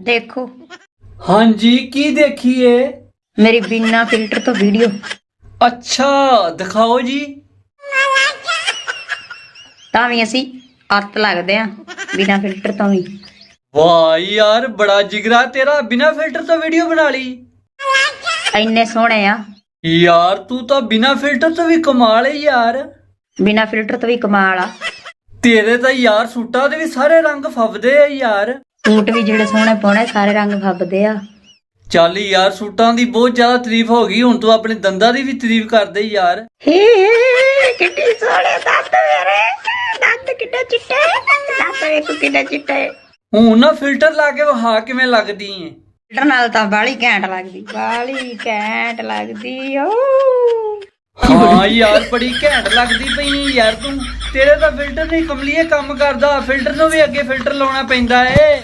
ਦੇਖੋ। ਹਾਂਜੀ ਕੀ ਦੇਖੀਏ? ਮੇਰੀ ਬਿਨਾ ਫਿਲਟਰ ਤੋਂ ਵੀਡੀਓ। ਅੱਛਾ ਦਿਖਾਓ ਜੀ। ਤਾਂ ਵੀ ਅਸੀਂ ਅੱਤ ਲੱਗਦੇ ਆ ਬਿਨਾ ਫਿਲਟਰ ਤੋਂ ਵੀ। ਵਾਹ ਯਾਰ ਬੜਾ ਜਿਗਰਾ ਤੇਰਾ ਬਿਨਾ ਫਿਲਟਰ ਤੋਂ ਵੀਡੀਓ ਬਣਾ ਲਈ। ਇੰਨੇ ਸੋਹਣੇ ਆ। ਯਾਰ ਤੂੰ ਤਾਂ ਬਿਨਾ ਫਿਲਟਰ ਤੋਂ ਵੀ ਕਮਾਲ ਹੈ ਯਾਰ। ਬਿਨਾ ਫਿਲਟਰ ਤੋਂ ਵੀ ਕਮਾਲ ਆ। ਤੇਰੇ ਤਾਂ ਯਾਰ ਸੂਟਾਂ ਦੇ ਵੀ ਸਾਰੇ ਰੰਗ ਫੱਬਦੇ ਆ ਯਾਰ। ਸੂਟ ਵੀ ਜਿਹੜੇ ਸੋਹਣੇ ਪਾਉਣੇ ਸਾਰੇ ਰੰਗ ਫੱਬਦੇ ਆ। ਚੱਲ ਯਾਰ ਸੂਟਾਂ ਦੀ ਬਹੁਤ ਜ਼ਿਆਦਾ ਤਾਰੀਫ ਹੋ ਗਈ ਹੁਣ ਤੂੰ ਆਪਣੇ ਦੰਦਾਂ ਦੀ ਵੀ ਤਾਰੀਫ ਕਰਦੇ ਯਾਰ। ਹੇ ਕਿੱਡੀ ਸੋਹਣੇ ਦੰਦ ਮੇਰੇ। ਦੰਦ ਕਿੱਡੇ ਚਿੱਟੇ ਦੰਦ ਵੇਖੋ ਕਿੱਡੇ ਚਿੱਟੇ। ਹੁਣ ਨਾ ਫਿਲਟਰ ਲਾ ਕੇ ਵਹਾ ਕਿਵੇਂ ਲੱਗਦੀ ਏ। ਫਿਲਟਰ ਨਾਲ ਤਾਂ ਬਾਲੀ ਘੈਂਟ ਲੱਗਦੀ ਬਾਲੀ ਘੈਂਟ ਲੱਗਦੀ ਓ। ਹਾਂ ਯਾਰ ਬੜੀ ਘੈਂਟ ਲੱਗਦੀ ਪਈ ਏ ਯਾਰ ਤੂੰ। ਤੇਰੇ ਤਾਂ ਫਿਲਟਰ ਨਹੀਂ ਕਮਲੀਏ ਕੰਮ ਕਰਦਾ। ਫਿਲਟਰ ਨੂੰ ਵੀ ਅੱਗੇ ਫਿਲਟਰ ਲਾਉਣਾ ਪੈਂਦਾ ਏ।